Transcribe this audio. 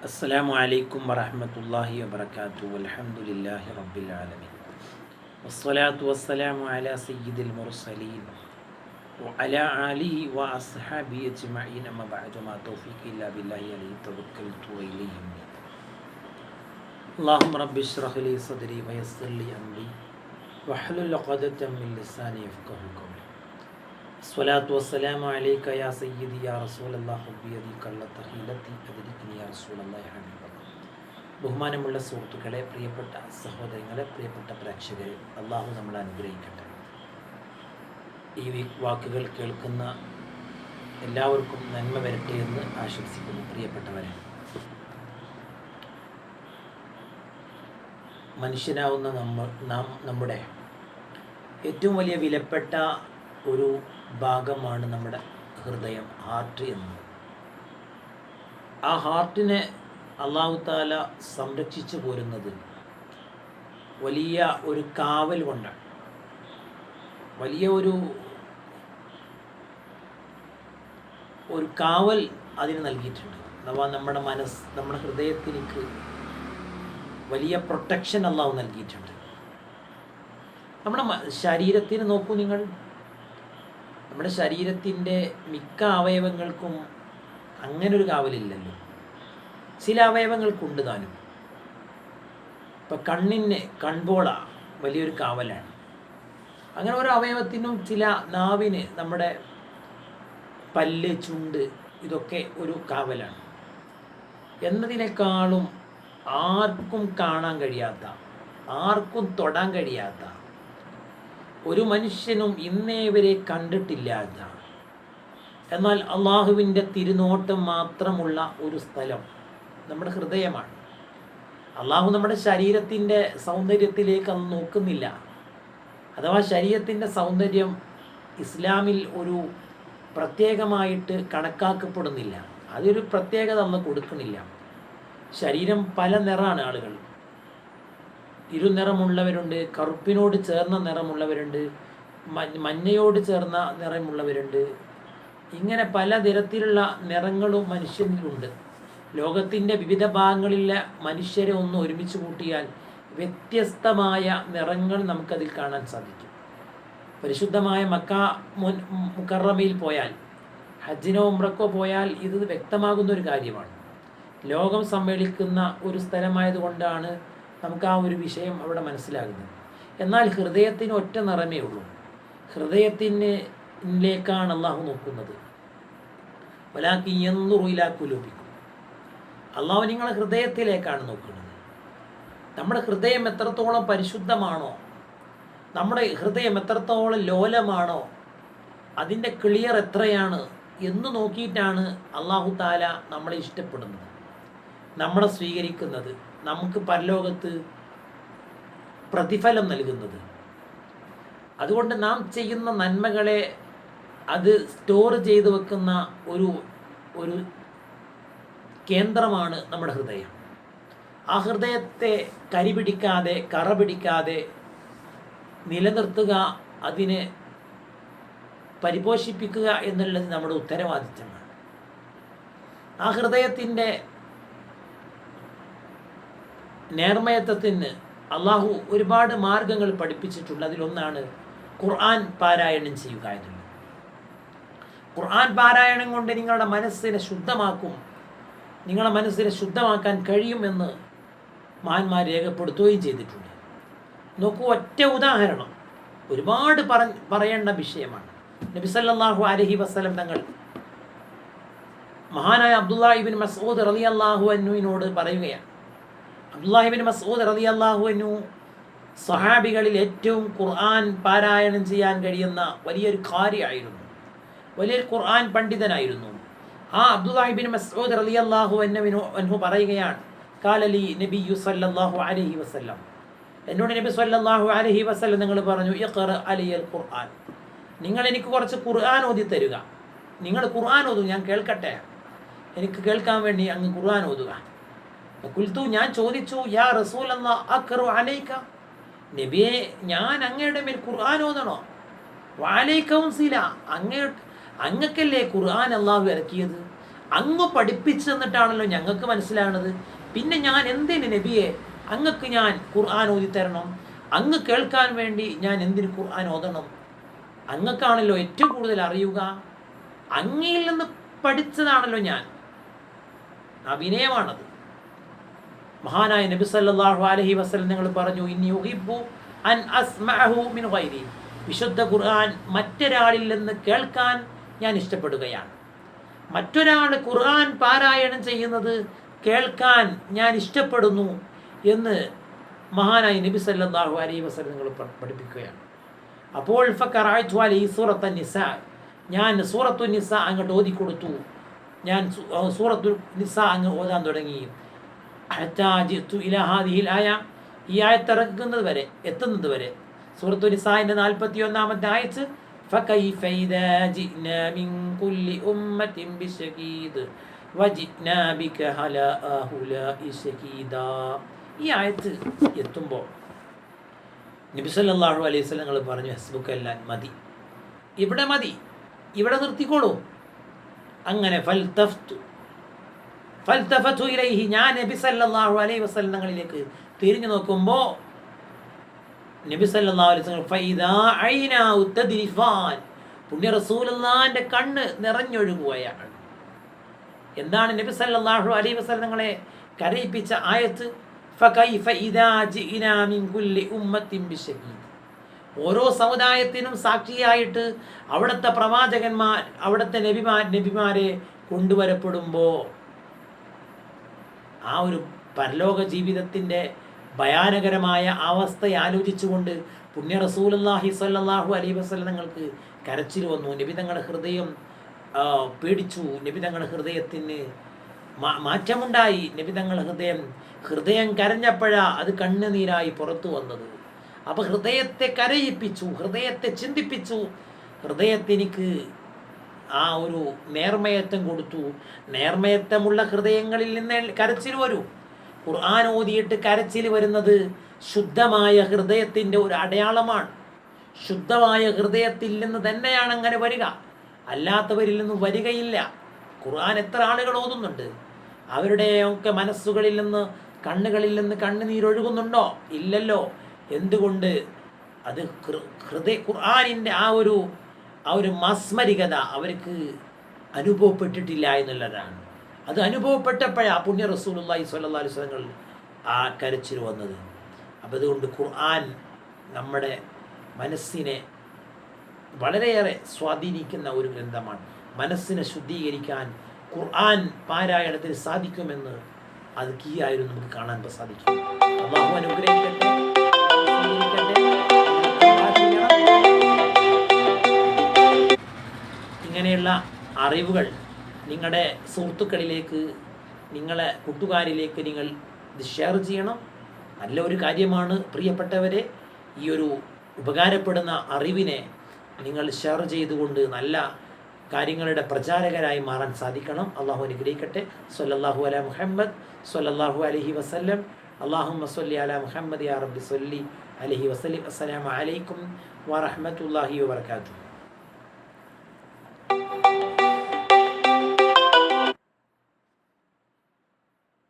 السلام عليكم ورحمة الله وبركاته والحمد لله رب العالمين. والصلاة والسلام على سيد المرسلين وعلى آله وأصحابه أجمعين أما بعد ما توفيق إلا بالله عليه توكلت وإليه. اللهم رب اشرح لي صدري ويسر لي أمري واحلل عقدة من لساني يفقه قولي. സ്വലാത്തു വസ്സലാം അലൈക്ക യാ സയ്യിദി യാ റസൂൽ അള്ളാഹുബി അതി കള്ളത്ത ഹീലത്തി അതിരിക്കിനി യാ റസൂൽ ബഹുമാനമുള്ള സുഹൃത്തുക്കളെ പ്രിയപ്പെട്ട സഹോദരങ്ങളെ പ്രിയപ്പെട്ട പ്രേക്ഷകരെ അള്ളാഹു നമ്മൾ അനുഗ്രഹിക്കട്ടെ. ഈ വാക്കുകൾ കേൾക്കുന്ന എല്ലാവർക്കും നന്മ വരട്ടെ എന്ന് ആശംസിക്കുന്നു പ്രിയപ്പെട്ടവരെ. മനുഷ്യനാവുന്ന നമ്മൾ നാം നമ്മുടെ ഏറ്റവും വലിയ വിലപ്പെട്ട ഒരു ഭാഗമാണ് നമ്മുടെ ഹൃദയം ഹാർട്ട് എന്ന്. ആ ഹാർട്ടിനെ അള്ളാഹു താല സംരക്ഷിച്ചു പോരുന്നത് വലിയ ഒരു കാവൽ കൊണ്ടാണ്. വലിയ ഒരു ഒരു കാവൽ അതിന് നൽകിയിട്ടുണ്ട്. അഥവാ നമ്മുടെ മനസ്സ് നമ്മുടെ ഹൃദയത്തിലേക്ക് വലിയ പ്രൊട്ടക്ഷൻ അള്ളാഹു നൽകിയിട്ടുണ്ട്. നമ്മുടെ ശരീരത്തിന് നോക്കൂ നിങ്ങൾ. നമ്മുടെ ശരീരത്തിന്റെ മിക്ക അവയവങ്ങൾക്കും അങ്ങനെ ഒരു കാവലില്ലല്ലോ. ചില അവയവങ്ങൾക്കുണ്ട് താനും. ഇപ്പം കണ്ണിന് കൺപോള വലിയൊരു കാവലാണ്. അങ്ങനെ ഓരോ അവയവത്തിനും ചില നാവിന് നമ്മുടെ പല്ല് ചുണ്ട് ഇതൊക്കെ ഒരു കാവലാണ്. എന്നതിനേക്കാളും ആർക്കും കാണാൻ കഴിയാത്ത ആർക്കും തൊടാൻ കഴിയാത്ത ഒരു മനുഷ്യനും ഇന്നേ വരെ കണ്ടിട്ടില്ല എന്നാണ്. എന്നാൽ അള്ളാഹുവിന്റെ തിരുനോട്ടം മാത്രമുള്ള ഒരു സ്ഥലം നമ്മുടെ ഹൃദയമാണ്. അള്ളാഹു നമ്മുടെ ശരീരത്തിന്റെ സൗന്ദര്യത്തിലേക്ക് അത് നോക്കുന്നില്ല. അഥവാ ശരീരത്തിന്റെ സൗന്ദര്യം ഇസ്ലാമിൽ ഒരു പ്രത്യേകമായിട്ട് കണക്കാക്കപ്പെടുന്നില്ല. അതൊരു പ്രത്യേകത അന്ന് കൊടുക്കുന്നില്ല. ശരീരം പല നിറമാണ് ആളുകൾ. ഇരുനിറമുള്ളവരുണ്ട് കറുപ്പിനോട് ചേർന്ന നിറമുള്ളവരുണ്ട് മഞ്ഞയോട് ചേർന്ന നിറമുള്ളവരുണ്ട്. ഇങ്ങനെ പല തരത്തിലുള്ള നിറങ്ങളും മനുഷ്യനിലുണ്ട്. ലോകത്തിന്റെ വിവിധ ഭാഗങ്ങളിലെ മനുഷ്യരെ ഒന്ന് ഒരുമിച്ച് കൂട്ടിയാൽ വ്യത്യസ്തമായ നിറങ്ങൾ നമുക്കതിൽ കാണാൻ സാധിക്കും. പരിശുദ്ധമായ മക്ക മുൻ മുക്കറമയിൽ പോയാൽ ഹജ്ജിനോ ഉമ്രക്കോ പോയാൽ ഇത് വ്യക്തമാകുന്ന ഒരു കാര്യമാണ്. ലോകം സമ്മേളിക്കുന്ന ഒരു സ്ഥലമായതുകൊണ്ടാണ് നമുക്ക് ആ ഒരു വിഷയം അവിടെ മനസ്സിലാകുന്നത് എന്നാൽ ഹൃദയത്തിന് ഒറ്റ നിറമേ ഉള്ളൂ. ഹൃദയത്തിനിലേക്കാണ് അള്ളാഹു നോക്കുന്നത്. വലാക്കി എന്നുറുയിലാക്കുലോപിക്കും അള്ളാഹു നിങ്ങളെ ഹൃദയത്തിലേക്കാണ് നോക്കുന്നത്. നമ്മുടെ ഹൃദയം എത്രത്തോളം പരിശുദ്ധമാണോ നമ്മുടെ ഹൃദയം എത്രത്തോളം ലോലമാണോ അതിന്റെ ക്ലിയർ എത്രയാണ് എന്ന് നോക്കിയിട്ടാണ് അള്ളാഹു താല നമ്മളെ ഇഷ്ടപ്പെടുന്നത്. നമ്മളെ സ്വീകരിക്കുന്നത് നമുക്ക് പരലോകത്ത് പ്രതിഫലം നൽകുന്നത്. അതുകൊണ്ട് നാം ചെയ്യുന്ന നന്മകളെ അത് സ്റ്റോർ ചെയ്ത് വെക്കുന്ന ഒരു ഒരു കേന്ദ്രമാണ് നമ്മുടെ ഹൃദയം. ആ ഹൃദയത്തെ കരി പിടിക്കാതെ കറ പിടിക്കാതെ നിലനിർത്തുക അതിനെ പരിപോഷിപ്പിക്കുക എന്നുള്ളത് നമ്മുടെ ഉത്തരവാദിത്തമാണ്. ആ ഹൃദയത്തിന്റെ നേർമയത്വത്തിന് അള്ളാഹു ഒരുപാട് മാർഗങ്ങൾ പഠിപ്പിച്ചിട്ടുണ്ട്. അതിലൊന്നാണ് ഖുർആൻ പാരായണം ചെയ്യുക എന്നുള്ളത്. ഖുർആൻ പാരായണം കൊണ്ട് നിങ്ങളുടെ മനസ്സിനെ ശുദ്ധമാക്കും. നിങ്ങളുടെ മനസ്സിനെ ശുദ്ധമാക്കാൻ കഴിയുമെന്ന് മഹാന്മാർ രേഖപ്പെടുത്തുകയും ചെയ്തിട്ടുണ്ട്. നോക്കൂ ഒറ്റ ഉദാഹരണം. ഒരുപാട് പറ പറയേണ്ട വിഷയമാണ്. നബി സല്ലല്ലാഹു അലൈഹി വസല്ലം തങ്ങൾ മഹാനായ അബ്ദുല്ലാഹിബിൻ മസൂദ് റലി അള്ളാഹു അന്നുവിനോട് പറയുകയാണ്. അബ്ദുല്ലാഹിബിൻ മസൂദ് റതി അള്ളാഹു അന്നു സഹാബികളിൽ ഏറ്റവും ഖുർആൻ പാരായണം ചെയ്യാൻ കഴിയുന്ന വലിയൊരു കാര്യമായിരുന്നു വലിയൊരു ഖുർആൻ പണ്ഡിതനായിരുന്നു. ആ അബ്ദുല്ലാഹിബിൻ മസൂദ് റലി അള്ളാഹു അന്നുവിനു അൻഹു പറയുകയാണ് കാലലി നബി യുസല്ലാഹു അലഹി വസല്ലം. എന്നോട് നബി സല്ലാഹു അലഹി വസല്ലം നിങ്ങൾ പറഞ്ഞു അലി അലിയൽ ഖുർആൻ. നിങ്ങൾ എനിക്ക് കുറച്ച് ഖുർആൻ ഓതി തരിക. നിങ്ങൾ ഖുർആൻ ഓതു ഞാൻ കേൾക്കട്ടെ. എനിക്ക് കേൾക്കാൻ വേണ്ടി അങ്ങ് ഖുർആൻ ഓതുക. കുൽത്തു ഞാൻ ചോദിച്ചു യാ റസൂൽ എന്ന അക്കറു അലൈക്ക നബിയെ ഞാൻ അങ്ങയുടെ മേൽ ഖുർആൻ ഓതണോ? വാലയിക്കവും സീല അങ്ങ അങ്ങക്കല്ലേ ഖുർആൻ അള്ളാഹു ഇറക്കിയത്? അങ്ങ് പഠിപ്പിച്ചു തന്നിട്ടാണല്ലോ ഞങ്ങൾക്ക് മനസ്സിലാണത്. പിന്നെ ഞാൻ എന്തിന് നബിയെ അങ്ങക്ക് ഞാൻ ഖുർആൻ ഓതി തരണം? അങ്ങ് കേൾക്കാൻ വേണ്ടി ഞാൻ എന്തിന് ഖുർആൻ ഓതണം? അങ്ങക്കാണല്ലോ ഏറ്റവും കൂടുതൽ അറിയുക. അങ്ങയിൽ നിന്ന് പഠിച്ചതാണല്ലോ ഞാൻ. അഭിനയമാണത്. മഹാനായ നബി സല്ലല്ലാഹു അലൈഹി വസല്ലം നിങ്ങൾ പറഞ്ഞു ഇനി യുഹിബ്ബു അൻ അസ്മഅഹു മിൻ ഗൈരി. വിശുദ്ധ ഖുർആൻ മറ്റൊരാളിൽ നിന്ന് കേൾക്കാൻ ഞാൻ ഇഷ്ടപ്പെടുകയാണ്. മറ്റൊരാൾ ഖുർആൻ പാരായണം ചെയ്യുന്നത് കേൾക്കാൻ ഞാൻ ഇഷ്ടപ്പെടുന്നു എന്ന് മഹാനായ നബി സല്ലല്ലാഹു അലൈഹി വസല്ലം നിങ്ങൾ പഠിപ്പിക്കുകയാണ്. അപ്പോൾ ഫഖറഅതു അലി സൂറത്ത് നിസ. ഞാൻ സൂറത്തു നിസ അങ്ങോട്ട് ഓതി കൊടുത്തു ഞാൻ സൂറത്തു നിസ അങ്ങ് ഓതാൻ തുടങ്ങി. ആയ ഈ ആയത്തിറക്കുന്നത് വരെ എത്തുന്നത് വരെ സൂറത്തു നിസാന്റെ നാൽപ്പത്തി ഒന്നാമത്തെ ആയത്ത് فكيف إذا جئنا من كل أمة بشهيد وجئنا بك على هؤلاء شهيدا ഈ ആയത്ത് എത്തുമ്പോൾ നബിസല്ലാഹു അലൈഹി സ്വലങ്ങൾ പറഞ്ഞു ഹസ്ബുക്കെല്ലാം മതി ഇവിടെ മതി ഇവിടെ നിർത്തിക്കോളൂ അങ്ങനെ ഫൽതഫ്തു ഫൽതഫത്തു ഇലൈഹി ഞാൻ നബി സല്ലല്ലാഹു അലൈഹി വസല്ലങ്ങളിലേക്ക് തിരിഞ്ഞു നോക്കുമ്പോൾ നബി സല്ലല്ലാഹു അലൈഹി വസല്ലം ഫൈദാ ഐനാ ഉത്തദിരിഫാൻ പുണ്യ റസൂലുള്ളാഹിന്റെ കണ്ണ് നിറഞ്ഞൊഴുകുകയാണ്. എന്താണ് നബി സല്ലല്ലാഹു അലൈഹി വസല്ലങ്ങളെ കരയിപ്പിച്ച ആയത്ത്? ഫകൈഫ ഇദാ ജിഇനാ മിൻ കുല്ലി ഉമ്മത്തിൻ ബിശഹീദ് ഓരോ സമുദായത്തിനും സാക്ഷിയായിട്ട് അവിടുത്തെ പ്രവാചകന്മാർ അവിടുത്തെ നബിമാർ നബിമാരെ കൊണ്ടുവരപ്പെടുമ്പോൾ ആ ഒരു പരലോക ജീവിതത്തിന്റെ ഭയാനകരമായ അവസ്ഥയെ ആലോചിച്ചുകൊണ്ട് പുണ്യ റസൂലല്ലാഹി സ്വല്ലല്ലാഹു അലൈഹി വസല്ലം നിങ്ങൾക്ക് കരച്ചിൽ വന്നു. നബി തങ്ങളുടെ ഹൃദയം പേടിച്ചു. നബി തങ്ങളുടെ ഹൃദയത്തിന് മാറ്റമുണ്ടായി. നബി തങ്ങളുടെ ഹൃദയം ഹൃദയം കരഞ്ഞപ്പോഴാ അത് കണ്ണുനീരായി പുറത്തു വന്നത്. അപ്പോൾ ഹൃദയത്തെ കരയിപ്പിച്ചു ഹൃദയത്തെ ചിന്തിപ്പിച്ചു. ഹൃദയത്തിനിക്ക് ആ ഒരു നേർമയത്വം കൊടുത്തു. നേർമയത്വമുള്ള ഹൃദയങ്ങളിൽ നിന്ന് കരച്ചിൽ വരൂ. ഖുർആൻ ഓതിയിട്ട് കരച്ചിൽ വരുന്നത് ശുദ്ധമായ ഹൃദയത്തിന്റെ ഒരു അടയാളമാണ്. ശുദ്ധമായ ഹൃദയത്തിൽ നിന്ന് തന്നെയാണ് അങ്ങനെ വരിക. അല്ലാത്തവരിൽ നിന്ന് വരികയില്ല. ഖുർആൻ എത്ര ആളുകൾ ഓതുന്നുണ്ട്? അവരുടെയൊക്കെ മനസ്സുകളിൽ നിന്ന് കണ്ണുകളിൽ നിന്ന് കണ്ണുനീരൊഴുകുന്നുണ്ടോ ഇല്ലല്ലോ. എന്തുകൊണ്ട്? അത് ഹൃദയ ഖുർആാനിന്റെ ആ ഒരു ആ ഒരു മാസ്മരികത അവർക്ക് അനുഭവപ്പെട്ടിട്ടില്ല എന്നുള്ളതാണ്. അത് ആ പുണ്യ റസൂലുള്ളാഹി സ്വല്ലല്ലാഹി അലൈഹി വസല്ലങ്ങൾ ആ കരച്ചിൽ വന്നത്. അപ്പം അതുകൊണ്ട് ഖുർആൻ നമ്മുടെ മനസ്സിനെ വളരെയേറെ സ്വാധീനിക്കുന്ന ഒരു ഗ്രന്ഥമാണ്. മനസ്സിനെ ശുദ്ധീകരിക്കാൻ ഖുർആൻ പാരായണത്തിന് സാധിക്കുമെന്ന് അത് കീ ആയിരുന്നു നമുക്ക് കാണാൻ സാധിക്കും അനുഗ്രഹിക്കട്ടെ. ഇങ്ങനെയുള്ള അറിവുകൾ നിങ്ങളുടെ സുഹൃത്തുക്കളിലേക്ക് നിങ്ങളെ കൂട്ടുകാരിലേക്ക് നിങ്ങൾ ഇത് ഷെയർ ചെയ്യണം. നല്ല ഒരു കാര്യമാണ് പ്രിയപ്പെട്ടവരെ ഈ ഒരു ഉപകാരപ്പെടുന്ന അറിവിനെ നിങ്ങൾ ഷെയർ ചെയ്തുകൊണ്ട് നല്ല കാര്യങ്ങളുടെ പ്രചാരകരായി മാറാൻ സാധിക്കണം. അള്ളാഹു അനുഗ്രഹിക്കട്ടെ. സൊല്ലാഹു അല മുഹമ്മദ് സൊല്ലാഹു അലഹി വസ്ല്ലം. അള്ളാഹു മസ്ലി അല മുഹമ്മദ് യാ റബ്ബി സൊല്ലി അലഹി വസ്ലി അസ്സലാമലൈക്കും വാഹമത്തല്ലാഹി വാത്തു